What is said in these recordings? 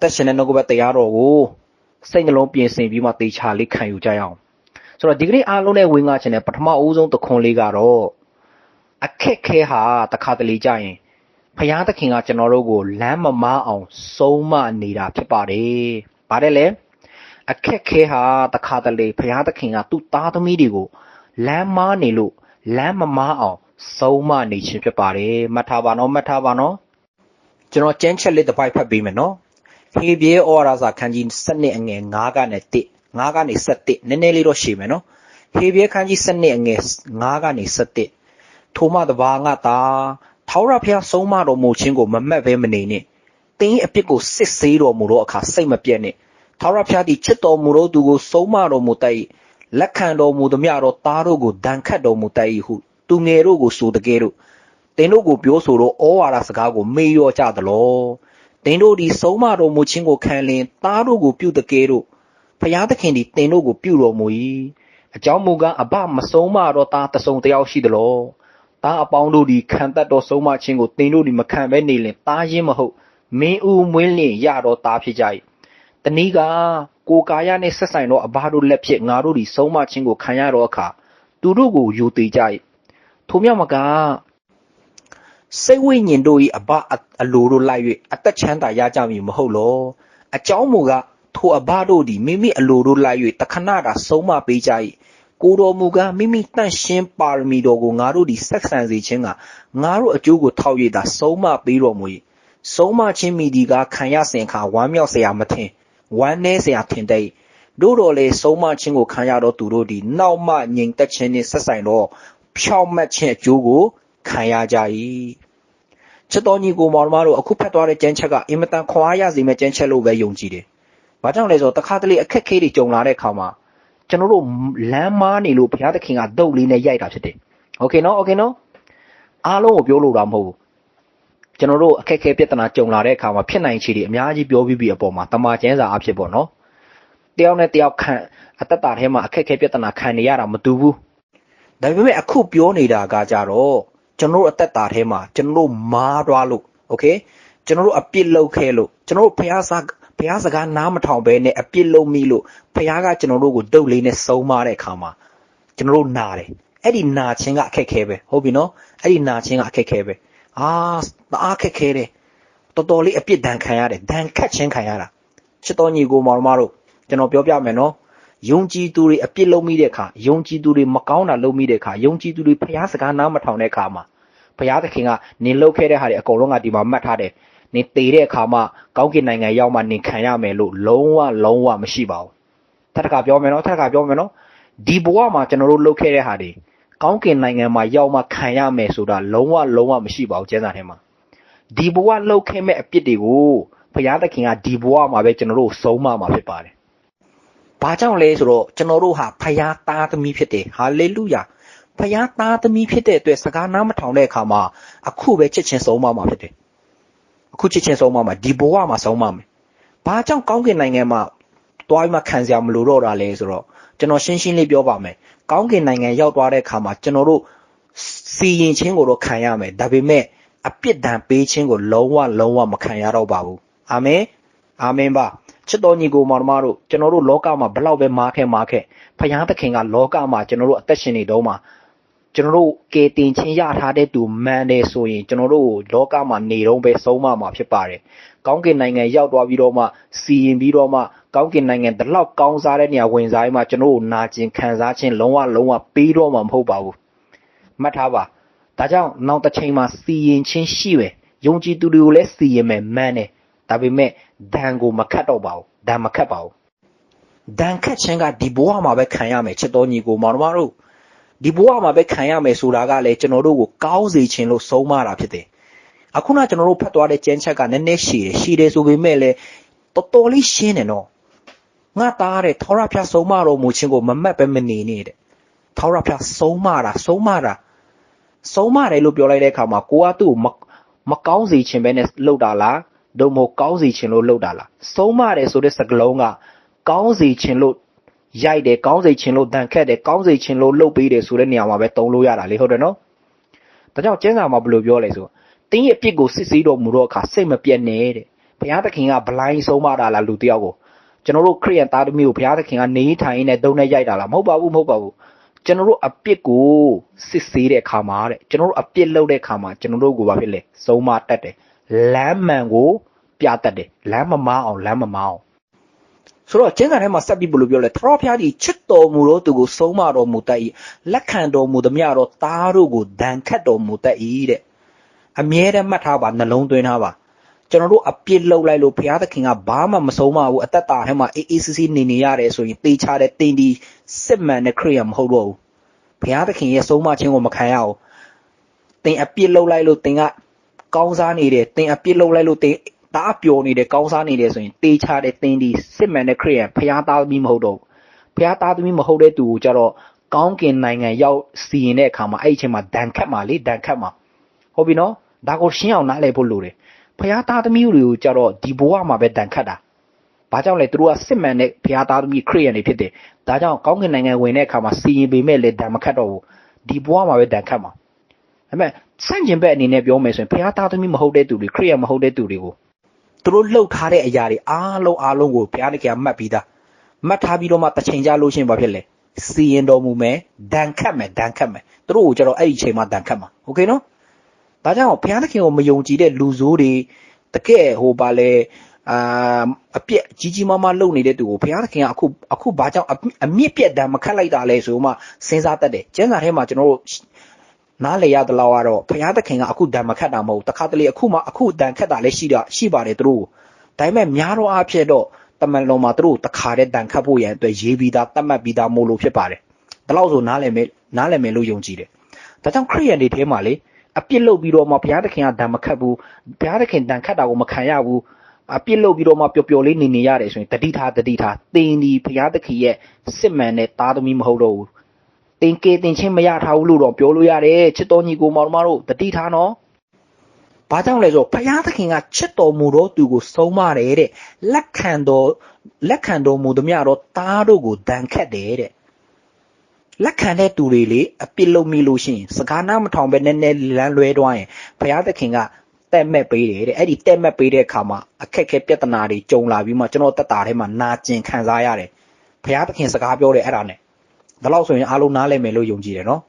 သက်ရှင်တဲ့နှုတ်ကပတ်တရားတော်ကိုစိတ်နှလုံးပြင်ဆင်ပြီးမှတေချာလေးခံယူကြရအောင်ဆိုတော့ဒီကနေ့အားလုံးနဲ့ဝင်ငါခြင်းနဲ့ပထမအဦးဆုံးသခွန်လေးကတော့အခက်ခဲဟာတခါတလေကြရင်ဖယားသခင်ကကျွန်တော်တို့ကိုလမ်းမမားအောင်ဆုံးမနေတာဖြစ်ပါတယ်။ဗါတယ်လေအခက်ခဲဟာတခါတလေဖယားသခင်ကသူ့သားသမီးတွေကိုလမ်းမားနေလို့လမ်းမမားအောင်ဆုံးမနေခြင်းဖြစ်ပါတယ်။မှတ်ထားပါနော်မှတ်ထားပါနော်။ကျွန်တော်ကျန်းချက်လေးတစ်ပိုက်ဖတ်ပေးမယ်နော်။ ဟေဘရဲဩဝါဒစာခန်းကြီး7အငယ်9ကနေ1 9ကနေ7နည်းနည်းလေးတော့ရှည်မယ်နော်။ဟေဘရဲခန်းကြီး7အငယ်9ကနေ7ထိုမှတဘာငါတာထာဝရဘုရားဆုံးမတော်မူခြင်းကိုမမတ်ဘဲမနေနဲ့။တင်းအပြစ်ကိုစစ်ဆေးတော်မူသောအခါစိတ်မပြတ်နဲ့။ထာဝရဘုရားသည်ချစ်တော်မူသောသူကိုဆုံးမတော်မူတတ်၏။လက်ခံတော်မူသမျှသောသားတို့ကိုဒဏ်ခတ်တော်မူတတ်၏ဟုသူငယ်တို့ကိုဆိုတကယ်တို့တင်းတို့ကိုပြောဆိုသောဩဝါဒစကားကိုမေ့လျော့ကြသလော။ တင်းတို့သည်ဆုံးမတော်မူခြင်းကိုခံလင်သားတို့ကိုပြုတကယ်တို့ဖျားသခင်သည်တင်းတို့ကိုပြုတော်မူ၏။အကြောင်းမူကားအဘမဆုံးမတော့သားတစုံတယောက်ရှိသလော။သားအပေါင်းတို့သည်ခံတတ်တော်ဆုံးမခြင်းကိုတင်းတို့သည်မခံဘဲနေလင်သားရင်းမဟုတ်မင်းဦးမွေးလင်ရတော်သားဖြစ်ကြ၏။တနည်းကကိုကာယနှင့်ဆက်ဆိုင်သောအဘတို့လက်ဖြင့်ငါတို့သည်ဆုံးမခြင်းကိုခံရသောအခါသူတို့ကိုယူသေးကြ၏။ထို့မြောက်မက စိတ်ဝိညာဉ်တို့၏အဘအလိုတို့လိုက်၍အသက်ချမ်းသာရကြမည်မဟုတ်လောအကြောင်းမူကားထိုအဘတို့သည်မိမိအလိုတို့လိုက်၍တခဏတာဆုံးမပေးကြ၏ကိုတော်မူကားမိမိတန့်ရှင်းပါရမီတော်ကိုငါတို့သည်ဆက်ဆံစေခြင်းကငါတို့အကျိုးကိုထောက်၍သာဆုံးမပေးတော်မူ၏ဆုံးမခြင်းမိဒီကခံရစဉ်အခါဝမ်းမြောက်စရာမထင်ဝမ်းနည်းစရာထင်တဲ့တို့တော်လေဆုံးမခြင်းကိုခံရတော့သူတို့ဒီနောက်မှငြိမ်သက်ခြင်းနဲ့ဆက်ဆိုင်တော့ဖြောင့်မတ်ခြင်းအကျိုးကို ခံရကြ၏ချစ်တော်ညီကိုမောင်တို့အခုဖတ်သွားတဲ့ကျမ်းချက်ကအင်မတန်ခွာရစေမဲ့ကျမ်းချက်လို့ပဲယုံကြည်တယ်။ဘာကြောင့်လဲဆိုတော့တခါတလေအခက်ခဲတွေကြုံလာတဲ့အခါမှာကျွန်တော်တို့လမ်းမားနေလို့ဘုရားသခင်ကဒုတ်လေးနဲ့ရိုက်တာဖြစ်တယ်။ Okay နော် Okay နော်အားလုံးကိုပြောလို့တာမဟုတ်ဘူး။ကျွန်တော်တို့အခက်ခဲပြဿနာကြုံလာတဲ့အခါမှာဖြစ်နိုင်ချေတွေအများကြီးပြောပြီးပြီးအပေါ်မှာတမာကျန်းစာအဖြစ်ပေါ့နော်။တယောက်နဲ့တယောက်ခံအသက်တာထဲမှာအခက်ခဲပြဿနာခံနေရတာမတူဘူး။ဒါပေမဲ့အခုပြောနေတာကကြတော့ ကျွန်တော်တို့အသက်တာထဲမှာကျွန်တော်တို့မားသွားလို့ Okay ကျွန်တော်တို့အပြစ်လုပ်ခဲ့လို့ကျွန်တော်တို့ဘုရားစာဘုရားစကားနားမထောင်ဘဲနဲ့အပြစ်လုံးမိလို့ဘုရားကကျွန်တော်တို့ကိုတုတ်လေးနဲ့ဆုံးမတဲ့အခါမှာကျွန်တော်တို့နာတယ်အဲ့ဒီနာခြင်းကအခက်ခဲပဲဟုတ်ပြီနော်အဲ့ဒီနာခြင်းကအခက်ခဲပဲအာတအားခက်ခဲတယ်တော်တော်လေးအပြစ်ဒဏ်ခံရတယ်ဒဏ်ခတ်ခြင်းခံရတာချစ်တော်ညီကိုမောင်မတို့ကျွန်တော်ပြောပြမယ်နော် ယုံကြည်သူတွေအပြစ်လုံးမိတဲ့အခါယုံကြည်သူတွေမကောင်းတာလုံးမိတဲ့အခါယုံကြည်သူတွေဘုရားစကားနားမထောင်တဲ့အခါမှာဘုရားသခင်ကနင်လုပ်ခဲ့တဲ့ဟာတွေအကုန်လုံးကဒီမှာမှတ်ထားတယ်နင်တည်တဲ့အခါမှာကောင်းကင်နိုင်ငံရောက်မှနင်ခံရမယ်လို့လုံးဝလုံးဝမရှိပါဘူးထပ်တခါပြောမယ်နော်ထပ်တခါပြောမယ်နော်ဒီဘဝမှာကျွန်တော်တို့လုပ်ခဲ့တဲ့ဟာတွေကောင်းကင်နိုင်ငံမှာရောက်မှခံရမယ်ဆိုတာလုံးဝလုံးဝမရှိပါဘူးကျမ်းစာထဲမှာဒီဘဝလှုပ်ခဲ့မဲ့အပြစ်တွေကိုဘုရားသခင်ကဒီဘဝမှာပဲကျွန်တော်တို့ဆုံးမမှာဖြစ်ပါတယ်။ ဘာကြောင့်လဲဆိုတော့ကျွန်တော်တို့ဟာဖယားသားသမီးဖြစ်တယ်။ဟာလေလုယာ။ဖယားသားသမီးဖြစ်တဲ့အတွက်စကားနားမထောင်တဲ့အခါမှာအခုပဲချစ်ချင်းဆုံးမမှာဖြစ်တယ်။အခုချစ်ချင်းဆုံးမမှာဒီဘဝမှာဆုံးမမယ်။ဘာကြောင့်ကောင်းကင်နိုင်ငံမှာတွားပြီးမှခံစရာမလိုတော့တာလဲဆိုတော့ကျွန်တော်ရှင်းရှင်းလေးပြောပါမယ်။ကောင်းကင်နိုင်ငံရောက်သွားတဲ့အခါမှာကျွန်တော်တို့စီရင်ခြင်းကိုတော့ခံရမယ်။ဒါပေမဲ့အပြစ်ဒဏ်ပေးခြင်းကိုလုံးဝလုံးဝမခံရတော့ပါဘူး။အာမင်။အာမင်ပါ။ ချစ်တော်ညီကိုမောင်မတို့ကျွန်တော်တို့လောကမှာဘလောက်ပဲမားခဲ့မားခဲ့ဖခင်သခင်ကလောကမှာကျွန်တော်တို့အသက်ရှင်နေတော့မှာကျွန်တော်တို့ကေတင်ချင်းရထားတဲ့သူမှန်တယ်ဆိုရင်ကျွန်တော်တို့လောကမှာနေတော့ပဲဆုံးမမှာဖြစ်ပါတယ်။ကောင်းကင်နိုင်ငံရောက်သွားပြီးတော့မှစီရင်ပြီးတော့မှကောင်းကင်နိုင်ငံတလောက်ကောင်းစားတဲ့နေရာဝင်စားပြီးမှကျွန်တော်တို့နာကျင်ခံစားခြင်းလုံးဝလုံးဝပြီးတော့မှမဟုတ်ပါဘူး။မှတ်ထားပါ။ဒါကြောင့်နောက်တစ်ချိန်မှာစီရင်ချင်းရှိပဲ။ယုံကြည်သူတွေကိုလည်းစီရင်မယ်မှန်တယ်။ ဒါပေမဲ့ဒဏ်ကိုမခတ်တော့ပါဘူး။ဒဏ်မခတ်ပါဘူး။ဒဏ်ခတ်ခြင်းကဒီဘဝမှာပဲခံရမယ်ချစ်တော်ညီကိုမောင်တို့ဒီဘဝမှာပဲခံရမယ်ဆိုတာကလည်းကျွန်တော်တို့ကိုကောင်းစေခြင်းလို့ဆုံးမတာဖြစ်တယ်။အခုနကျွန်တော်တို့ဖတ်သွားတဲ့ကျမ်းချက်ကနည်းနည်းရှည်တယ်။ရှည်တယ်ဆိုပေမဲ့လည်းတော်တော်လေးရှင်းတယ်နော်။ငါသားတဲ့ထောရဖျားဆုံးမတော်မူခြင်းကိုမမတ်ပဲမနေနဲ့တဲ့။ထောရဖျားဆုံးမတာဆုံးမတာဆုံးမတယ်လို့ပြောလိုက်တဲ့အခါမှာကိုကသူ့ကိုမကောင်းစေခြင်းပဲနဲ့လှုပ်တာလား။ တို့မို့ကောင်းစေခြင်းလို့လှုပ်တာလား။ဆုံးမတယ်ဆိုတဲ့စကားလုံးကကောင်းစေခြင်းလို့ရိုက်တယ်ကောင်းစိတ်ချင်းလို့တန်ခတ်တယ်ကောင်းစိတ်ချင်းလို့လှုပ်ပေးတယ်ဆိုတဲ့နေရာမှာပဲတုံးလို့ရတာလေဟုတ်တယ်နော်ဒါကြောင့်ကျမ်းစာမှာဘယ်လိုပြောလဲဆိုတင်းရဲ့အပြစ်ကိုစစ်ဆေးတော်မူတော့အခါစိတ်မပြတ်နဲ့တဲ့ဘုရားသခင်ကဘလိုင်းဆုံးမတာလားလူတယောက်ကိုကျွန်တော်တို့ခရိယန်သားသမီးကိုဘုရားသခင်ကနေထိုင်နေတုံးနဲ့ရိုက်တာလားမဟုတ်ပါဘူးမဟုတ်ပါဘူးကျွန်တော်တို့အပြစ်ကိုစစ်ဆေးတဲ့အခါမှာတဲ့ကျွန်တော်တို့အပြစ်လုပ်တဲ့အခါမှာကျွန်တော်တို့ကိုဘာဖြစ်လဲဆုံးမတတ်တယ်လမ်းမှန်ကို ပြတတ်တယ်လမ်းမမားအောင်လမ်းမမားအောင်ဆိုတော့ကျမ်းစာထဲမှာဆက်ပြီးဘယ်လိုပြောလဲထရောဖျားဒီချစ်တော်မူတော့သူကိုဆုံးမတော်မူတတ်၏လက်ခံတော်မူသမျှတော့သားတို့ကိုဒဏ်ခတ်တော်မူတတ်၏တဲ့အမြဲတမ်းမှတ်ထားပါနှလုံးသွင်းထားပါကျွန်တော်တို့အပြစ်လုပ်လိုက်လို့ဘုရားသခင်ကဘာမှမဆုံးမဘူးအသက်တာထဲမှာအေးအေးဆေးဆေးနေနေရတယ်ဆိုရင်တေးချတဲ့တင်းဒီစစ်မှန်တဲ့ခရိယာမဟုတ်တော့ဘူးဘုရားသခင်ရဲ့ဆုံးမခြင်းကိုမခံရအောင်တင်အပြစ်လုပ်လိုက်လို့တင်ကကောင်းစားနေတယ်တင်အပြစ်လုပ်လိုက်လို့တင် တားပျော်နေတယ်ကောင်းစားနေတယ်ဆိုရင်တေးချတဲ့တင်းဒီစစ်မှန်တဲ့ခရိယာဘုရားသားသမီးမဟုတ်တော့ဘူးဘုရားသားသမီးမဟုတ်တဲ့သူကိုကြတော့ကောင်းကင်နိုင်ငံရောက်စီရင်တဲ့အခါမှာအဲ့ဒီအချိန်မှာဒဏ်ခတ်မှာလေဒဏ်ခတ်မှာဟုတ်ပြီနော်ဒါကိုရှင်းအောင်နားလည်ဖို့လိုတယ်ဖះသားသမီးတွေကိုကြတော့ဒီဘဝမှာပဲတန်ခတ်တာဘာကြောင့်လဲသူတို့ကစစ်မှန်တဲ့ဖះသားသမီးခရိယန်တွေဖြစ်တယ်ဒါကြောင့်ကောင်းကင်နိုင်ငံဝင်တဲ့အခါမှာစီရင်ပေမဲ့လည်းတန်မခတ်တော့ဘူးဒီဘဝမှာပဲတန်ခတ်မှာဒါပေမဲ့စန့်ကျင်ဘက်အနေနဲ့ပြောမယ်ဆိုရင်ဖះသားသမီးမဟုတ်တဲ့သူတွေခရိယန်မဟုတ်တဲ့သူတွေကို သူတို့လှုပ်ထားတဲ့အရာတွေအားလုံးအားလုံးကိုဘုရားတခင်မှတ်ပြီးသားမှတ်ထားပြီးတော့မှတစ်ချိန်ကြာလို့ရှိရင်ဘာဖြစ်လဲစီရင်တော်မူမယ်ဒဏ်ခတ်မယ်ဒဏ်ခတ်မယ်သူတို့ကိုကျတော့အဲ့ဒီအချိန်မှာဒဏ်ခတ်မှာโอเคနော်ဒါကြောင့်ဘုရားသခင်ကိုမယုံကြည်တဲ့လူဆိုးတွေတကယ်ဟိုပါလဲအာအပြက်ကြီးကြီးမားမားလုပ်နေတဲ့သူကိုဘုရားသခင်ကအခုအခုဘာကြောင့်အမြင့်ပြက်တမ်းမခတ်လိုက်တာလဲဆိုမှစဉ်းစားတတ်တယ်ကျမ်းစာထဲမှာကျွန်တော်တို့ နားလေရသလောက်ကတော့ဘုရားသခင်ကအခုတမ်းမခတ်တာမဟုတ်တခါတလေအခုမှအခုတမ်းခတ်တာလည်းရှိတာရှိပါတယ်သူတို့ဒါပေမဲ့များတော့အဖြစ်တော့တမန်လုံးမှာသူတို့တခါတည်းတန်ခတ်ဖို့ရန်အတွက်ရေးပြီးသားတတ်မှတ်ပြီးသားမို့လို့ဖြစ်ပါတယ်ဒါလို့ဆိုနားလည်မယ်နားလည်မယ်လို့ယုံကြည်တယ်ဒါကြောင့်ခရိယန်တွေထဲမှာလေအပြစ်လုပ်ပြီးတော့မှဘုရားသခင်ကဒဏ်မခတ်ဘူးဘုရားသခင်ဒဏ်ခတ်တာကိုမခံရဘူးအပြစ်လုပ်ပြီးတော့မှပျော်ပျော်လေးနေနေရတယ်ဆိုရင်တတိထားတတိထားတင်းဒီဘုရားသခင်ရဲ့စစ်မှန်တဲ့သားသမီးမဟုတ်တော့ဘူး တင်ကေတင်ချင်းမရထားဘူးလို့တော့ပြောလို့ရတယ်ချစ်တော်ညီကိုမောင်တို့တတိထားနော်ဘာကြောင့်လဲဆိုတော့ဘုရားသခင်ကချစ်တော်မူတော့သူကိုဆုံးမတယ်တဲ့လက်ခံတော်လက်ခံတော်မူသမျှတော့သားတို့ကိုဒဏ်ခတ်တယ်တဲ့လက်ခံတဲ့သူတွေလေအပြစ်လုပ်မိလို့ရှိရင်စကားနားမထောင်ပဲနည်းနည်းလမ်းလွဲသွားရင်ဘုရားသခင်ကတက်မဲ့ပေးတယ်တဲ့အဲ့ဒီတက်မဲ့ပေးတဲ့အခါမှာအခက်ခဲပြဿနာတွေကြုံလာပြီးမှကျွန်တော်တက်တာထဲမှာနာကျင်ခံစားရတယ်ဘုရားသခင်စကားပြောတယ်အဲ့ဒါနဲ့ ဒါလို့ဆိုရင်အားလုံးနားလည်မယ်လို့ယုံကြည်တယ်နော်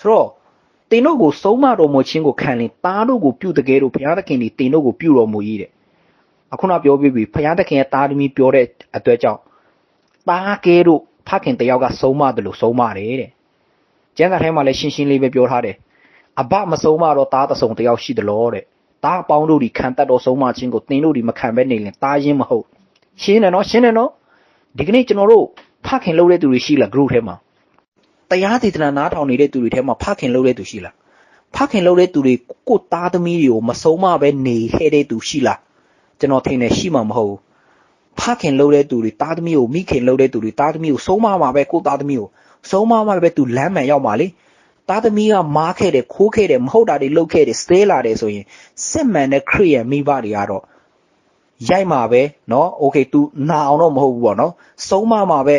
ဆိုတော့တင်တို့ကိုဆုံးမတော်မူခြင်းကိုခံရင်သားတို့ကိုပြုတကယ်လို့ဘုရားသခင်ဒီတင်တို့ကိုပြုတော်မူကြီးတဲ့အခုနပြောပြီးပြီဘုရားသခင်ရဲ့သားသမီးပြောတဲ့အတွက်ကြောင့်သားကဲတို့ဖခင်တယောက်ကဆုံးမတယ်လို့ဆုံးမတယ်တဲ့ကျမ်းစာထဲမှာလည်းရှင်းရှင်းလေးပဲပြောထားတယ်အဘမဆုံးမတော့သားတဆုံတယောက်ရှိတယ်လို့တဲ့သားအပေါင်းတို့ဒီခံတတ်တော်ဆုံးမခြင်းကိုသင်တို့ဒီမခံဘဲနေရင်သားရင်းမဟုတ်ရှင်းတယ်နော်ရှင်းတယ်နော်ဒီကနေ့ကျွန်တော်တို့ ဖခင်လုပ်တဲ့သူတွေရှိလား group ထဲမှာတရားဒေသနာနားထောင်နေတဲ့သူတွေထဲမှာဖခင်လုပ်တဲ့သူရှိလားဖခင်လုပ်တဲ့သူတွေကိုသားသမီးတွေကိုမဆုံးမပဲနေခဲ့တဲ့သူရှိလားကျွန်တော်ထင်တယ်ရှိမှာမဟုတ်ဘူးဖခင်လှုပ်တဲ့သူတွေသားသမီးကိုမိခင်လှုပ်တဲ့သူတွေသားသမီးကိုဆုံးမမှာပဲကိုသားသမီးကိုဆုံးမမှာပဲသူလမ်းမှန်ရောက်မှာလေသားသမီးကမားခဲ့တယ်ခိုးခဲ့တယ်မဟုတ်တာတွေလှုပ်ခဲ့တယ်စသေးလာတယ်ဆိုရင်စစ်မှန်တဲ့ခရိယန်မိဘတွေကတော့ ရိုက်မှာပဲเนาะโอเค तू နာအောင်တော့မဟုတ်ဘူးပေါ့เนาะဆုံးမမှာပဲ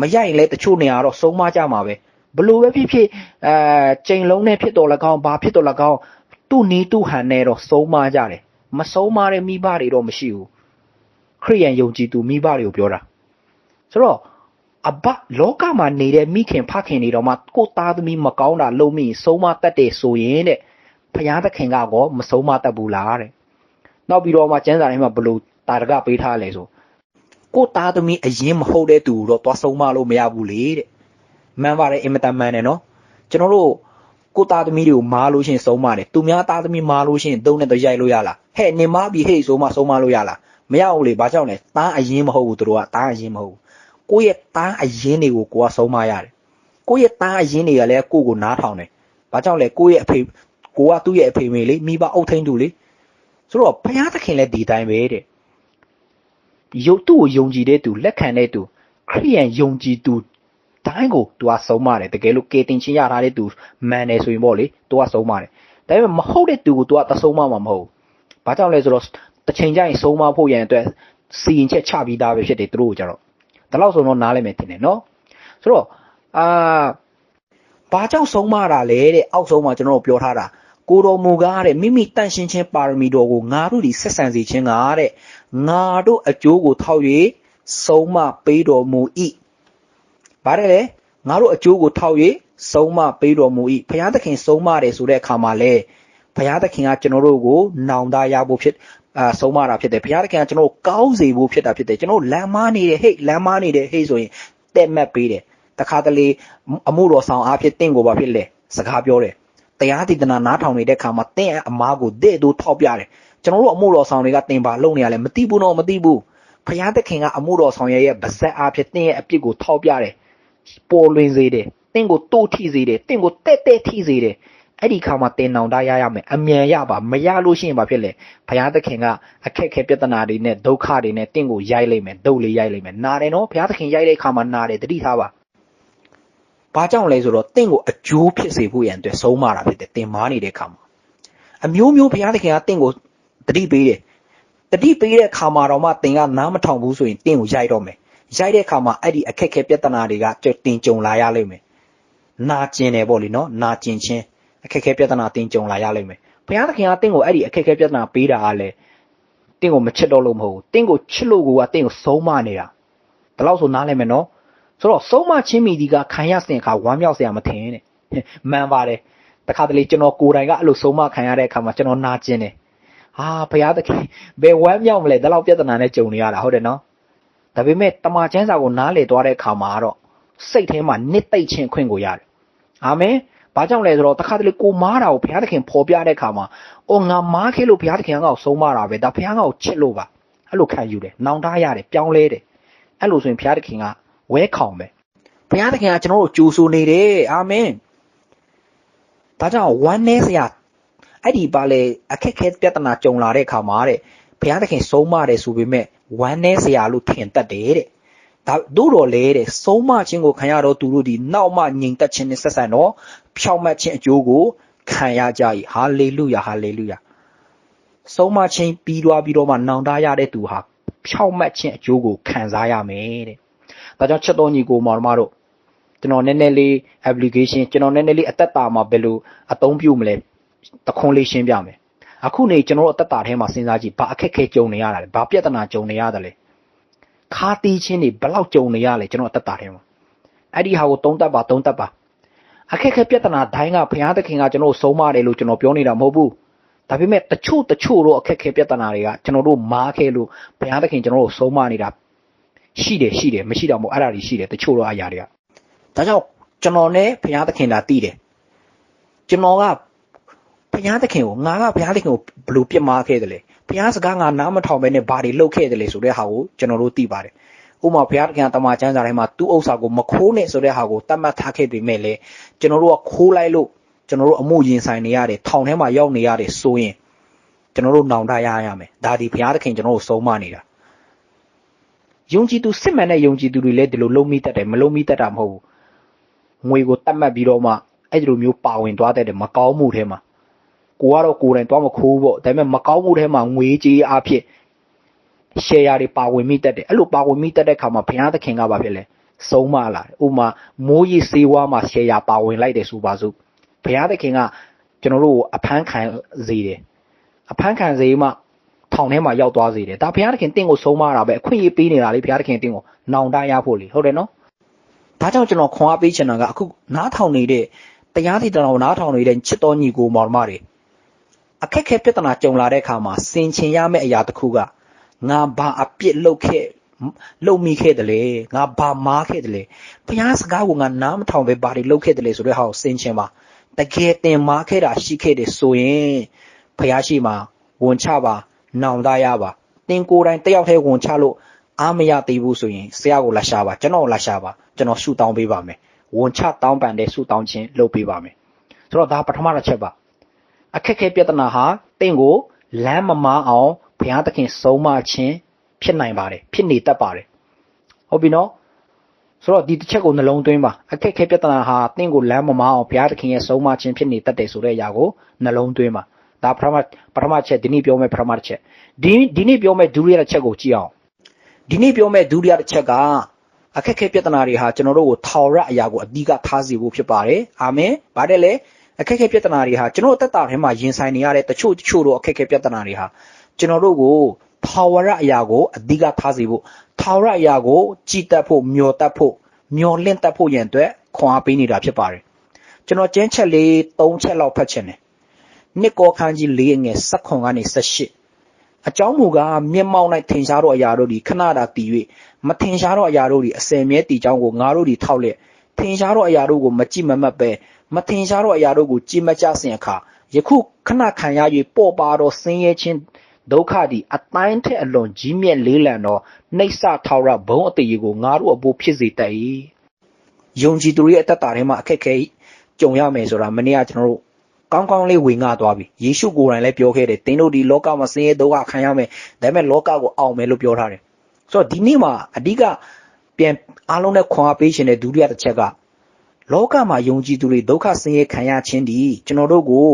မရိုက်ရင်လည်းတချို့နေရာတော့ဆုံးမကြမှာပဲဘလို့ပဲဖြစ်ဖြစ်အဲချိန်လုံးနဲ့ဖြစ်တော်လကောင်းဘာဖြစ်တော်လကောင်းသူ့နီးသူ့ဟန်နဲ့တော့ဆုံးမကြတယ်မဆုံးမတဲ့မိဘတွေတော့မရှိဘူးခရိယန်ယုံကြည်သူမိဘတွေကိုပြောတာဆိုတော့အဘလောကမှာနေတဲ့မိခင်ဖခင်တွေတော့မှကိုသားသမီးမကောင်းတာလုပ်မိဆုံးမတတ်တယ်ဆိုရင်တဲ့ဘုရားသခင်ကောမဆုံးမတတ်ဘူးလားတဲ့ နောက်ပြီးတော့မှကျမ်းစာထဲမှာဘလို့တာရကပေးထားလဲဆိုကိုသားသမီးအရင်မဟုတ်တဲ့သူတော့သွားဆုံးမလို့မရဘူးလေတဲ့မှန်ပါတယ်အင်မတန်မှန်တယ်နော်ကျွန်တော်တို့ကိုသားသမီးတွေကိုမားလို့ရှိရင်ဆုံးမတယ်သူများသားသမီးမားလို့ရှိရင်သုံးနဲ့တော့ရိုက်လို့ရလားဟဲ့နေမားပြီဟဲ့ဆိုမှဆုံးမလို့ရလားမရဘူးလေဘာကြောင့်လဲသားအရင်မဟုတ်ဘူးသူတို့ကသားအရင်မဟုတ်ဘူးကိုယ့်ရဲ့သားအရင်တွေကိုကိုကဆုံးမရတယ်ကိုယ့်ရဲ့သားအရင်တွေကလည်းကိုယ့်ကိုနားထောင်တယ်ဘာကြောင့်လဲကိုယ့်ရဲ့အဖေကိုကသူ့ရဲ့အဖေမေလေမိဘအုပ်ထိန်သူလေ ဆိုတော့ဘုရားသခင်လည်းဒီတိုင်းပဲတဲ့ယုတ်သူ့ကိုယုံကြည်တဲ့သူလက်ခံတဲ့သူခရိယန်ယုံကြည်သူတိုင်းကိုသူကဆုံးမတယ်တကယ်လို့ကေတင်ချင်းရထားတဲ့သူမှန်တယ်ဆိုရင်ပေါ့လေသူကဆုံးမတယ်ဒါပေမဲ့မဟုတ်တဲ့သူကိုသူကသဆုံးမမှာမဟုတ်ဘူးဘာကြောင့်လဲဆိုတော့တစ်ချိန်ကျရင်ဆုံးမဖို့ရန်အတွက်စီရင်ချက်ချပြီးသားပဲဖြစ်တယ်သူတို့ကကြတော့ဒါလောက်ဆိုတော့နားလဲမယ်ထင်တယ်နော်ဆိုတော့အာဘာကြောင့်ဆုံးမတာလဲတဲ့အောက်ဆုံးမှာကျွန်တော်တို့ပြောထားတာ ကိုတော်မူကားတဲ့မိမိတန့်ရှင်းခြင်းပါရမီတော်ကိုငါတို့ဒီဆက်ဆံစေခြင်းကတဲ့ငါတို့အကျိုးကိုထောက်၍ဆုံးမပေးတော်မူ၏။ဗါတယ်လေငါတို့အကျိုးကိုထောက်၍ဆုံးမပေးတော်မူ၏။ဘုရားသခင်ဆုံးမတယ်ဆိုတဲ့အခါမှာလေဘုရားသခင်ကကျွန်တော်တို့ကိုနောင်တရဖို့ဖြစ်အာဆုံးမတာဖြစ်တယ်ဘုရားသခင်ကကျွန်တော်တို့ကောင်းစေဖို့ဖြစ်တာဖြစ်တယ်ကျွန်တော်တို့လမ်းမနေတယ်ဟဲ့လမ်းမနေတယ်ဟဲ့ဆိုရင်တက်မှတ်ပေးတယ်တခါတလေအမှုတော်ဆောင်အားဖြင့်တင့်ကိုပါဖြစ်လေစကားပြောတယ် တရားတည်တနာနားထောင်နေတဲ့ခါမှာတင့်အမားကိုတဲ့တို့ထောက်ပြတယ်ကျွန်တော်တို့အမှုတော်ဆောင်တွေကတင်ပါလုံနေရလဲမသိဘူးတော့မသိဘူးဘုရားသခင်ကအမှုတော်ဆောင်ရဲ့ရဲ့ဗဇက်အားဖြင့်တင့်ရဲ့အပြစ်ကိုထောက်ပြတယ်ပေါ်လွင်စေတယ်တင့်ကိုတိုးထိစေတယ်တင့်ကိုတဲ့တဲ့ထိစေတယ်အဲ့ဒီခါမှာတင်နောင်တရရမယ်အမြန်ရပါမရလို့ရှိရင်ဘာဖြစ်လဲဘုရားသခင်ကအခက်ခဲပြဿနာတွေနဲ့ဒုက္ခတွေနဲ့တင့်ကိုရိုက်လိုက်မယ်ဒုတ်လေးရိုက်လိုက်မယ်နာတယ်နော်ဘုရားသခင်ရိုက်တဲ့ခါမှာနာတယ်တတိထားပါ ဘာကြောင့်လဲဆိုတော့တင့်ကိုအကျိုးဖြစ်စေဖို့ရန်အတွက်ဆုံးမတာဖြစ်တယ်တင်မာနေတဲ့ခါမှာအမျိုးမျိုးဘုရားသခင်ကတင့်ကိုတတိပေးတယ်တတိပေးတဲ့ခါမှာတော့မှတင်ကနားမထောင်ဘူးဆိုရင်တင့်ကိုရိုက်တော့မယ်ရိုက်တဲ့ခါမှာအဲ့ဒီအခက်ခဲပြဿနာတွေကတင်ကြုံလာရလိမ့်မယ်နာကျင်တယ်ပေါ့လीနော်နာကျင်ခြင်းအခက်အခဲပြဿနာတင်ကြုံလာရလိမ့်မယ်ဘုရားသခင်ကတင့်ကိုအဲ့ဒီအခက်အခဲပြဿနာပေးတာကလည်းတင့်ကိုမချစ်တော့လို့မဟုတ်ဘူးတင့်ကိုချစ်လို့ကတင့်ကိုဆုံးမနေတာဒါလို့ဆိုနားလည်မယ်နော် ဆိုတော့ဆုံးမချင်းမိဒီကခံရစင်အခါဝမ်းမြောက်စရာမထင်နဲ့မှန်ပါတယ်တခါတလေကျွန်တော်ကိုယ်တိုင်ကအဲ့လိုဆုံးမခံရတဲ့အခါမှာကျွန်တော်နာကျင်တယ်ဟာဘုရားသခင်ဘယ်ဝမ်းမြောက်မလဲဒါတော့ပြဿနာနဲ့ကြုံနေရတာဟုတ်တယ်နော်ဒါပေမဲ့တမန်ကျမ်းစာကိုနားလေသွားတဲ့အခါမှာတော့စိတ်ထဲမှာနစ်သိမ့်ခြင်းခွင့်ကိုရတယ်အာမင်ဘာကြောင့်လဲဆိုတော့တခါတလေကိုမားတာကိုဘုရားသခင်ဖော်ပြတဲ့အခါမှာအော်ငါမားခဲ့လို့ဘုရားသခင်ကငါ့ကိုဆုံးမတာပဲဒါဘုရားငါ့ကိုချစ်လို့ပါအဲ့လိုခံယူတယ်နောင်တရတယ်ပြောင်းလဲတယ်အဲ့လိုဆိုရင်ဘုရားသခင်က ဝဲခေါင်ပဲဘုရားသခင်ကကျွန်တော်တို့ကြိုးဆိုနေတယ်အာမင်ဒါကြောင့်ဝမ်းနည်းစရာအဲ့ဒီပါလေအခက်ခဲပြဿနာကြုံလာတဲ့အခါမှာတဲ့ဘုရားသခင်ဆုံးမတယ်ဆိုပေမဲ့ဝမ်းနည်းစရာလို့ထင်တတ်တယ်တဲ့ဒါတို့တော်လေတဲ့ဆုံးမခြင်းကိုခံရတော့သူတို့ဒီနောက်မှငြိမ်သက်ခြင်းနဲ့ဆက်ဆံတော့ဖြောင့်မတ်ခြင်းအကျိုးကိုခံရကြ၏ဟာလေလုယာဟာလေလုယာဆုံးမခြင်းပြီးသွားပြီးတော့မှနောင်တရတဲ့သူဟာဖြောင့်မတ်ခြင်းအကျိုးကိုခံစားရမယ်တဲ့ ဒါကြောင့်ချက်တော်ညီကိုမောင်မတို့ကျွန်တော်နည်းနည်းလေး application ကျွန်တော်နည်းနည်းလေးအသက်တာမှာဘယ်လိုအသုံးပြုမလဲတခွန်းလေးရှင်းပြမယ်အခုနေကျွန်တော်အသက်တာထဲမှာစဉ်းစားကြည့်ဘာအခက်ခဲကြုံနေရတာလဲဘာပြဿနာကြုံနေရတယ်လဲခါတီးချင်းတွေဘယ်လောက်ကြုံနေရလဲကျွန်တော်အသက်တာထဲမှာအဲ့ဒီဟာကိုသုံးသပ်ပါသုံးသပ်ပါအခက်ခဲပြဿနာတိုင်းကဘုရားသခင်ကကျွန်တော်ဆုံးမတယ်လို့ကျွန်တော်ပြောနေတာမဟုတ်ဘူးဒါပေမဲ့တချို့တချို့တော့အခက်ခဲပြဿနာတွေကကျွန်တော်တို့မားခဲလို့ဘုရားသခင်ကျွန်တော်တို့ဆုံးမနေတာ ရှိတယ်ရှိတယ်မရှိတော့မို့အဲ့ဒါတွေရှိတယ်တချို့တော့အရာတွေကဒါကြောင့်ကျွန်တော်နဲ့ဘုရားသခင်လာတည်တယ်ကျွန်တော်ကဘုရားသခင်ကိုငါကဘုရားသခင်ကိုဘယ်လိုပြစ်မှားခဲ့တယ်လဲဘုရားစကားငါနားမထောင်ဘဲနဲ့ဘာတွေလုပ်ခဲ့တယ်လဲဆိုတဲ့ဟာကိုကျွန်တော်တို့သိပါတယ်ဥမာဘုရားသခင်တမန်ကျမ်းစာထဲမှာသူ့ဥစ္စာကိုမခိုးနဲ့ဆိုတဲ့ဟာကိုတတ်မှတ်ထားခဲ့ပေမဲ့လည်းကျွန်တော်တို့ကခိုးလိုက်လို့ကျွန်တော်တို့အမှုရင်ဆိုင်နေရတယ်ထောင်ထဲမှာရောက်နေရတယ်ဆိုရင်ကျွန်တော်တို့နောင်တရရမယ်ဒါဒီဘုရားသခင်ကျွန်တော်တို့ဆုံးမနေတာ ယုံကြည်သူစစ်မှန်တဲ့ယုံကြည်သူတွေလည်းဒီလိုလုံးမိတတ်တယ်မလုံးမိတတ်တာမဟုတ်ဘူးငွေကိုတတ်မှတ်ပြီးတော့မှအဲ့ဒီလိုမျိုးပါဝင်သွားတတ်တယ်မကောင်းမှုထဲမှာကိုကတော့ကိုယ်တိုင်သွားမခိုးပေါ့ဒါပေမဲ့မကောင်းမှုထဲမှာငွေကြေးအဖြစ် share တွေပါဝင်မိတတ်တယ်အဲ့လိုပါဝင်မိတတ်တဲ့ခါမှာဘုရားသခင်ကဘာဖြစ်လဲဆုံးမလာတယ်ဥမာမိုးရီစေဝါမှာ share ပါဝင်လိုက်တယ်ဆိုပါစို့ဘုရားသခင်ကကျွန်တော်တို့ကိုအဖမ်းခံစေတယ်အဖမ်းခံစေမှ ထောင်ထဲမှာရောက်သွားစေတယ်ဒါဘုရားသခင်တင့်ကိုဆုံးမတာပဲအခွင့်အရေးပေးနေတာလေဘုရားသခင်တင့်ကိုနောင်တရဖို့လေဟုတ်တယ်နော်ဒါကြောင့်ကျွန်တော်ခွန်အားပေးချင်တာကအခုနားထောင်နေတဲ့တရားစီတော်နားထောင်နေတဲ့ချစ်တော်ညီကိုမောင်မတွေအခက်ခဲပြဿနာကြုံလာတဲ့အခါမှာစင်ချင်ရမယ့်အရာတစ်ခုကငါဘာအပြစ်လုပ်ခဲ့လုပ်မိခဲ့တယ်လေငါဘာမားခဲ့တယ်လေဘုရားစကားကိုငါနားမထောင်ပဲဘာတွေလုပ်ခဲ့တယ်လေဆိုတဲ့ဟာကိုစင်ချင်ပါတကယ်တင်မားခဲ့တာရှိခဲ့တယ်ဆိုရင်ဘုရားရှိမှာဝန်ချပါ နောင်တရပါတင်ကိုယ်တိုင်တယောက်တည်းဝန်ချလို့အားမရသေးဘူးဆိုရင်ဆရာကိုလာရှာပါကျွန်တော်လာရှာပါကျွန်တော်ရှူတောင်းပေးပါမယ်ဝန်ချတောင်းပန်တဲ့ရှူတောင်းခြင်းလုပ်ပေးပါမယ်ဆိုတော့ဒါပထမတစ်ချက်ပါအခက်ခဲပြဿနာဟာတင့်ကိုလမ်းမမားအောင်ဘုရားသခင်ဆုံးမခြင်းဖြစ်နိုင်ပါတယ်ဖြစ်နေတတ်ပါတယ်ဟုတ်ပြီနော်ဆိုတော့ဒီတစ်ချက်ကိုနှလုံးသွင်းပါအခက်ခဲပြဿနာဟာတင့်ကိုလမ်းမမားအောင်ဘုရားသခင်ရဲ့ဆုံးမခြင်းဖြစ်နေတတ်တယ်ဆိုတဲ့အရာကိုနှလုံးသွင်းပါ ဒါပထမပထမချက်ဒီနေ့ပြောမယ့်ပထမတစ်ချက်ဒီဒီနေ့ပြောမယ့်ဒုတိယတစ်ချက်ကိုကြည့်အောင်ဒီနေ့ပြောမယ့်ဒုတိယတစ်ချက်ကအခက်ခဲပြဿနာတွေဟာကျွန်တော်တို့ကိုထောင်ရအရာကိုအဓိကထားစီဖို့ဖြစ်ပါတယ်အာမင်ဗါတယ်လေအခက်အခဲပြဿနာတွေဟာကျွန်တော်အသက်တာထဲမှာရင်ဆိုင်နေရတဲ့တချို့တချို့တော့အခက်အခဲပြဿနာတွေဟာကျွန်တော်တို့ကိုထာဝရအရာကိုအဓိကထားစေဖို့ထာဝရအရာကိုကြည်တက်ဖို့မျောတတ်ဖို့မျောလင့်တတ်ဖို့ရန်အတွက်ခွန်အားပေးနေတာဖြစ်ပါတယ်ကျွန်တော်ကျန်းချက်လေး၃ချက်လောက်ဖတ်ချင်တယ် နှစ်ကောခန်းကြီး၄ငယ်၁၇ကနေ၁၈အကြောင်းမူကားမျက်မှောက်၌ထင်ရှားသောအရာတို့သည်ခဏတာတည်၍မထင်ရှားသောအရာတို့သည်အစင်မြဲတည်ကြောင်းကိုငါတို့သည်ထောက်လျက်ထင်ရှားသောအရာတို့ကိုမကြည့်မမှတ်ပဲမထင်ရှားသောအရာတို့ကိုကြည်မကြစဉ်အခါယခုခဏခံရ၍ပေါ်ပါသောဆင်းရဲခြင်းဒုက္ခသည်အတိုင်းထက်အလွန်ကြီးမြတ်လေးလံသောနှိမ့်ဆထောက်ရဘုံအတည်ကိုငါတို့အဖို့ဖြစ်စေတတ်၏ယုံကြည်သူရဲ့အသက်တာထဲမှာအခက်ခဲကြုံရမယ်ဆိုတာမနေ့ကကျွန်တော်တို့ ကောင်းကောင်းလေးဝင်ငါသွားပြီယေရှုကိုယ်တိုင်လည်းပြောခဲ့တယ်တင်းတို့ဒီလောကမှာဆင်းရဲဒုက္ခခံရမယ်ဒါပေမဲ့လောကကိုအောင်မယ်လို့ပြောထားတယ်ဆိုတော့ဒီနေ့မှာအဓိကပြန်အားလုံးနဲ့ခွန်အားပေးရှင်တဲ့ဒုတိယတစ်ချက်ကလောကမှာယုံကြည်သူတွေဒုက္ခဆင်းရဲခံရခြင်းဒီကျွန်တော်တို့ကို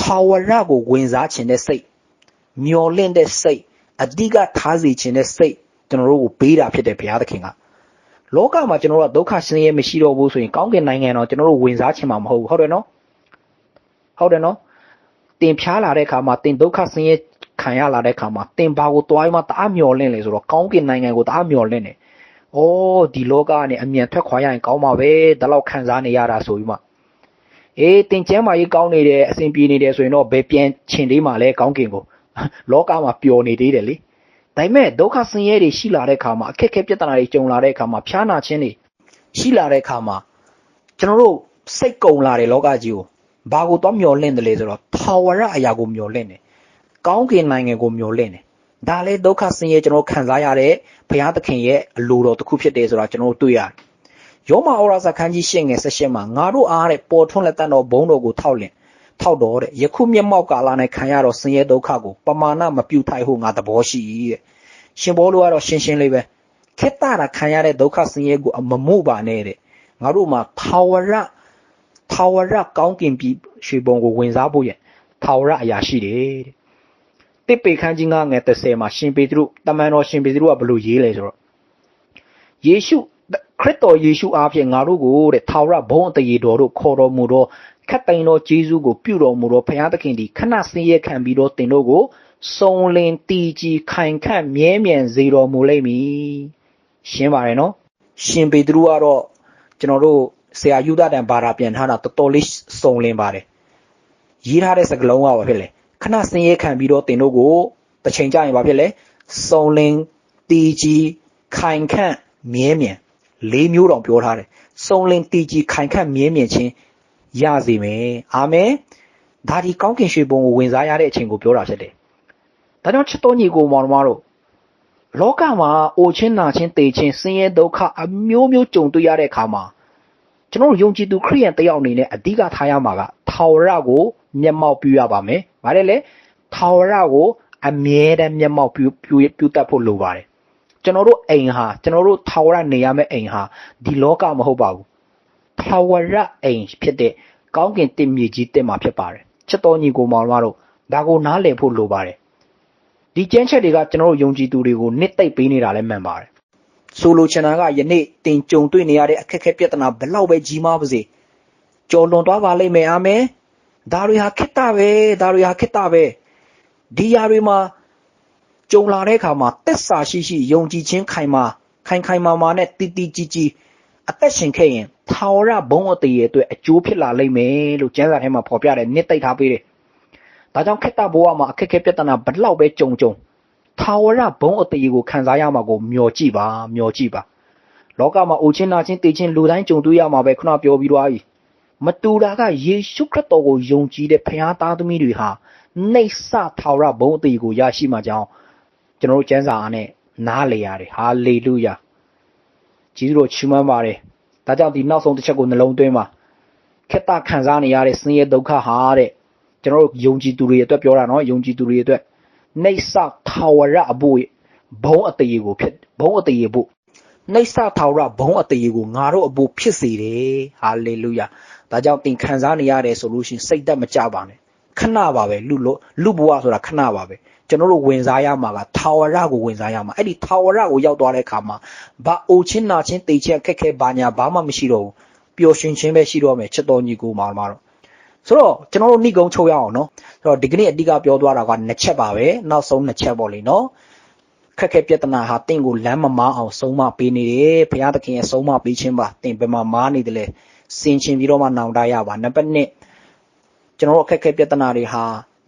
ထာဝရကိုဝင်စားခြင်းတဲ့စိတ်မျောလင့်တဲ့စိတ်အဓိကထားစေခြင်းတဲ့စိတ်ကျွန်တော်တို့ကိုပေးတာဖြစ်တယ်ဘုရားသခင်ကလောကမှာကျွန်တော်တို့ကဒုက္ခဆင်းရဲမရှိတော့ဘူးဆိုရင်ကောင်းကင်နိုင်ငံတော့ကျွန်တော်တို့ဝင်စားခြင်းမှာမဟုတ်ဘူးဟုတ်တယ်နော် ဟုတ်တယ်နော်တင်ဖြားလာတဲ့အခါမှာတင်ဒုက္ခဆင်းရဲခံရလာတဲ့အခါမှာတင်ဘာကိုတွားမှတအားမျောလင့်လေဆိုတော့ကောင်းကင်နိုင်ငံကိုတအားမျောလင့်တယ်။အော်ဒီလောကကနေအမြန်ထွက်ခွာရရင်ကောင်းပါပဲဒါလောက်ခံစားနေရတာဆိုပြီးမှအေးတင်ကျမ်းမာရေးကောင်းနေတယ်အဆင်ပြေနေတယ်ဆိုရင်တော့ဘယ်ပြန်ချင်သေးမှလဲကောင်းကင်ကိုလောကမှာပျော်နေသေးတယ်လေ။ဒါပေမဲ့ဒုက္ခဆင်းရဲတွေရှိလာတဲ့အခါမှာအခက်အခဲပြဿနာတွေကြုံလာတဲ့အခါမှာဖျားနာခြင်းတွေရှိလာတဲ့အခါမှာကျွန်တော်တို့စိတ်ကုံလာတယ်လောကကြီးကို ဘာကိုတော့မျောလင့်တယ်လေဆိုတော့ထာဝရအရာကိုမျောလင့်တယ်ကောင်းကင်နိုင်ငံကိုမျောလင့်တယ်ဒါလည်းဒုက္ခဆင်းရဲကျွန်တော်ခံစားရတဲ့ဘုရားသခင်ရဲ့အလိုတော်တစ်ခုဖြစ်တယ်ဆိုတာကျွန်တော်တွေ့ရတယ်ယောမဩရစာခန်းကြီးရှင်းငယ်ဆက်ရှင်းမှာငါတို့အားတဲ့ပေါ်ထွန်းလက်တန်တော်ဘုံတော်ကိုထောက်လင်ထောက်တော်တဲ့ယခုမျက်မှောက်ကာလ၌ခံရတော့ဆင်းရဲဒုက္ခကိုပမာဏမပြုတ်ထိုက်ဟုငါသဘောရှိတဲ့ရှင်ဘောလိုကတော့ရှင်းရှင်းလေးပဲခက်တာခံရတဲ့ဒုက္ခဆင်းရဲကိုမမှုပါနဲ့တဲ့ငါတို့မှာထာဝရ ထာဝရကောင်းကင်ပြည်ရွှေဘုံကိုဝင်စားဖို့ရထာဝရအရာရှိတယ်တဲ့တစ်ပေခန်းကြီးငါငယ်30မှာရှင်ပေတရုတမန်တော်ရှင်ပေတရုကဘလို့ရေးလဲဆိုတော့ယေရှုခရစ်တော်ယေရှုအားဖြင့်ငါတို့ကိုတဲ့ထာဝရဘုံအတရေတော်တို့ခေါ်တော်မူသောခတ်တိုင်တော်ဂျေဇုကိုပြုတော်မူသောဘုရားသခင်သည်ခဏဆင်းရဲခံပြီးတော့တင်တို့ကိုစုံလင်တီကြီးခိုင်ခန့်မြဲမြံစေတော်မူလိမ့်မည်ရှင်းပါတယ်နော်ရှင်ပေတရုကတော့ကျွန်တော်တို့ ဆရာယူဒတန်ဘာသာပြန်ထားတာတော်တော်လေးစုံလင်ပါတယ်ရေးထားတဲ့စကားလုံးကဘာဖြစ်လဲခဏဆင်းရဲခံပြီးတော့တင်တို့ကိုတစ်ချိန်ကြာရင်ဘာဖြစ်လဲစုံလင်တီကြီးခိုင်ခန့်မြဲမြံလေးမျိုးတောင်ပြောထားတယ်စုံလင်တီကြီးခိုင်ခန့်မြဲမြံခြင်းရစေမယ်အာမင်ဒါဒီကောင်းကင်ရွှေဘုံကိုဝင်စားရတဲ့အချိန်ကိုပြောတာဖြစ်တယ်ဒါကြောင့်ချစ်တော်ညီကိုမောင်တော်တို့လောကမှာအိုချင်းနာချင်းတေချင်းဆင်းရဲဒုက္ခအမျိုးမျိုးကြုံတွေ့ရတဲ့အခါမှာ ကျွန်တော်ယုံကြည်သူခရိယန်တယောက်အနေနဲ့အဓိကထားရမှာကထာဝရကိုမျက်မှောက်ပြုရပါမယ်။ဗါတယ်လေထာဝရကိုအမြဲတမ်းမျက်မှောက်ပြုပြုပြုတတ်ဖို့လိုပါတယ်။ကျွန်တော်တို့အိမ်ဟာကျွန်တော်တို့ထာဝရနေရမယ့်အိမ်ဟာဒီလောကမဟုတ်ပါဘူး။ထာဝရအိမ်ဖြစ်တဲ့ကောင်းကင်တင့်မြေကြီးတင့်မှာဖြစ်ပါတယ်။ချက်တော်ညီကိုမောင်တို့ဒါကိုနားလည်ဖို့လိုပါတယ်။ဒီကျမ်းချက်တွေကကျွန်တော်တို့ယုံကြည်သူတွေကိုနှစ်သိမ့်ပေးနေတာလည်းမှန်ပါတယ် ဆိုလိုချင်တာကယနေ့တင်ကြုံတွေ့နေရတဲ့အခက်အခဲပြဿနာဘလောက်ပဲကြီးမားပါစေကြော်လွန်သွားပါလိမ့်မယ်အာမင်ဒါတွေဟာခက်တာပဲဒါတွေဟာခက်တာပဲဒီຢာတွေမှာကြုံလာတဲ့အခါမှာတက်စာရှိရှိယုံကြည်ခြင်းခိုင်မာခိုင်ခိုင်မာမာနဲ့တည်တည်ကြည်ကြည်အသက်ရှင်ခဲ့ရင်ထာဝရဘုံအတည်ရဲ့အတွက်အကျိုးဖြစ်လာလိမ့်မယ်လို့ကျမ်းစာထဲမှာဖော်ပြတယ်နှစ်သိပ်ထားပေးတယ်ဒါကြောင့်ခက်တာဘဝမှာအခက်အခဲပြဿနာဘလောက်ပဲကြုံကြုံ ထာဝရဘုံအတည်ကိုခံစားရမှာကိုမျှော်ကြည့်ပါမျှော်ကြည့်ပါလောကမှာအိုချင်းနာချင်းတေချင်းလူတိုင်းကြုံတွေ့ရမှာပဲခုနပြောပြီးသွားပြီမတူတာကယေရှုခရစ်တော်ကိုယုံကြည်တဲ့ဖခင်သားသမီးတွေဟာနှိပ်စထာဝရဘုံအတည်ကိုရရှိမှာကြောင်းကျွန်တော်တို့ကျမ်းစာအားနဲ့နားလေရတယ်ဟာလေလုယာကြီးတို့ချီးမွမ်းပါတယ်ဒါကြောင့်ဒီနောက်ဆုံးတစ်ချက်ကိုနှလုံးသွင်းပါခက်တာခံစားနေရတဲ့ဆင်းရဲဒုက္ခဟာတဲ့ကျွန်တော်တို့ယုံကြည်သူတွေအတွက်ပြောတာနော်ယုံကြည်သူတွေအတွက် နှိပ်စထာဝရအဖို့ဘုံအတရေကိုဖြစ်ဘုံအတရေဖို့နှိပ်စထာဝရဘုံအတရေကိုငါတို့အဖို့ဖြစ်စေတယ်ဟာလေလုယာဒါကြောင့်သင်ခံစားနေရတယ်ဆိုလို့ရှိရင်စိတ်သက်မကြပါနဲ့ခဏပါပဲလူလူဘဝဆိုတာခဏပါပဲကျွန်တော်တို့ဝင်စားရမှာကထာဝရကိုဝင်စားရမှာအဲ့ဒီထာဝရကိုရောက်သွားတဲ့အခါမှာဘာအိုချင်းနာချင်းတိတ်ချက်ခက်ခဲဘာညာဘာမှမရှိတော့ဘူးပျော်ရွှင်ခြင်းပဲရှိတော့မယ်ချစ်တော်ညီကိုမှာတော့ ဆိုတော့ကျွန်တော်တို့နှိကုံးချုပ်ရအောင်နော်ဆိုတော့ဒီကနေ့အဓိကပြောသွားတာကနှစ်ချက်ပါပဲနောက်ဆုံးနှစ်ချက်ပေါ့လေနော်ခက်ခဲပြဿနာဟာတင့်ကိုလမ်းမမားအောင်ဆုံးမပေးနေတယ်ဘုရားသခင်ရဲ့ဆုံးမပေးခြင်းပါတင့်ဘယ်မှာမားနေတယ်လဲစင်ချင်ပြီးတော့မှနောင်တရပါနံပါတ်1ကျွန်တော်တို့အခက်ခဲပြဿနာတွေဟာ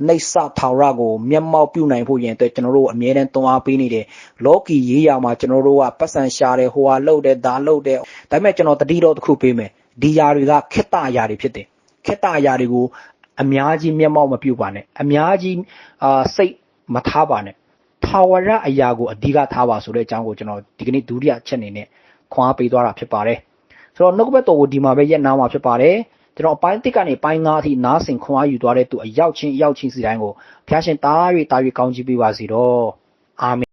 နှိပ်စထာဝရကိုမျက်မှောက်ပြုနိုင်ဖို့ရန်အတွက်ကျွန်တော်တို့အမြဲတမ်းတွန်းအားပေးနေတယ်လောကီရေးရာမှာကျွန်တော်တို့ကပတ်စံရှာတယ်ဟိုဟာလှုပ်တယ်ဒါလှုပ်တယ်ဒါပေမဲ့ကျွန်တော်တတိတော်တစ်ခုပေးမယ်ဒီຢာတွေကခက်တຢာတွေဖြစ်တယ် ခက်တຢာတွေကိုအများကြီးမျက်မှောက်မပြုပါနဲ့အများကြီးအာစိတ်မထားပါနဲ့ထာဝရအရာကိုအဓိကထားပါဆိုတဲ့အကြောင်းကိုကျွန်တော်ဒီကနေ့ဒုတိယချက်အနေနဲ့ခွန်အားပေးသွားတာဖြစ်ပါတယ်ဆိုတော့နှုတ်ကပတ်တော်ကိုဒီမှာပဲရက်နာမှာဖြစ်ပါတယ်ကျွန်တော်အပိုင်းတစ်ကနေပိုင်း9အထိနားဆင်ခွန်အားယူသွားတဲ့သူအရောက်ချင်းအရောက်ချင်းစီတိုင်းကိုဘုရားရှင်တား၍တား၍ကောင်းချီးပေးပါစေတော့အာမင်